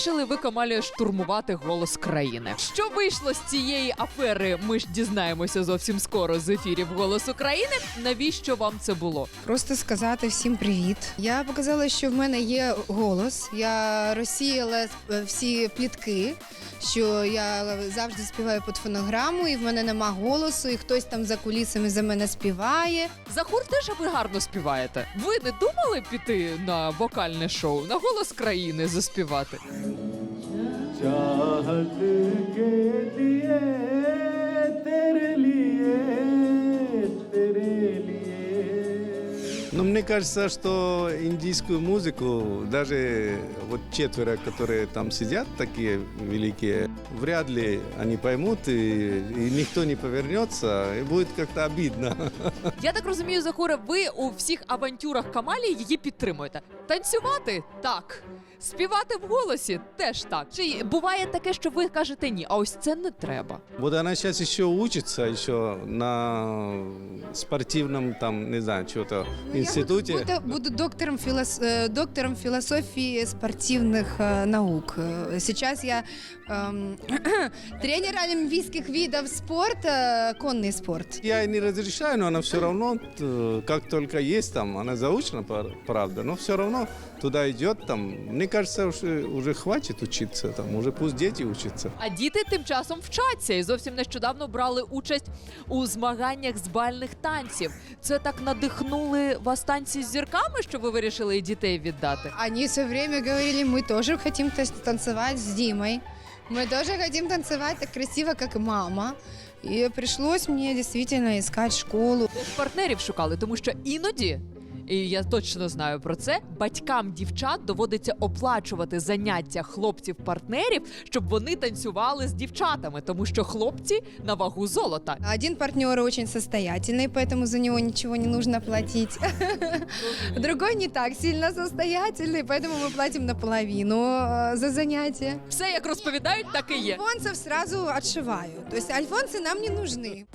Вирішили ви Камалію штурмувати голос країни. Що вийшло з цієї афери? Ми ж дізнаємося зовсім скоро з ефірів Голос України. Навіщо вам це було? Просто сказати всім привіт. Я показала, що в мене є голос. Я розсіяла е, всі плітки, що я завжди співаю під фонограму, і в мене нема голосу, і хтось там за кулісами за мене співає. Захур теж ви гарно співаєте. Ви не думали піти на вокальне шоу на голос країни заспівати? चाहत के Но мне кажется, что индийскую музыку, даже вот четверо, которые там сидят, такие великие, вряд ли они поймут, и, и никто не повернется, и будет как-то обидно. Я так розумію, Захуре, ви у всіх авантюрах Камалії її підтримуєте. Танцювати так. Співати в голосі теж так. Чи буває таке, що ви кажете ні, а ось це не треба. Вот она сейчас еще учится, еще на спортивном, там, не знаю, что-то институте. Я буду, буду доктором, филос, э, доктором философии спортивных э, наук. Э, Сейчас я эм, тренер олимпийских видов спорта, конный спорт. Я ей не разрешаю, но она все равно, т- как только есть там, она заучена, пар- правда, но все равно туда идет там. Мне кажется, уже, уже хватит учиться там, уже пусть дети учатся. А діти тим часом вчаться і зовсім нещодавно брали участь у змаганнях з бальних танців. Це так надихнули вас танці з зірками, що ви вирішили і дітей віддати. Они все время говорили, мы тоже хотим тас- танцевать с Димой. Мы тоже хотим танцевать так красиво, как мама. И пришлось мне действительно искать школу. партнерів шукали, тому що іноді І я точно знаю про це. Батькам дівчат доводиться оплачувати заняття хлопців-партнерів, щоб вони танцювали з дівчатами, тому що хлопці на вагу золота. Один партнер очень состоятельный, поэтому за него ничего не нужно платить. Другой не так сильно состоятельный, поэтому мы платим наполовину э, за занятия. Все як розповідають, так і є. Альфонсов сразу отшиваю. То есть альфонсы нам не нужны.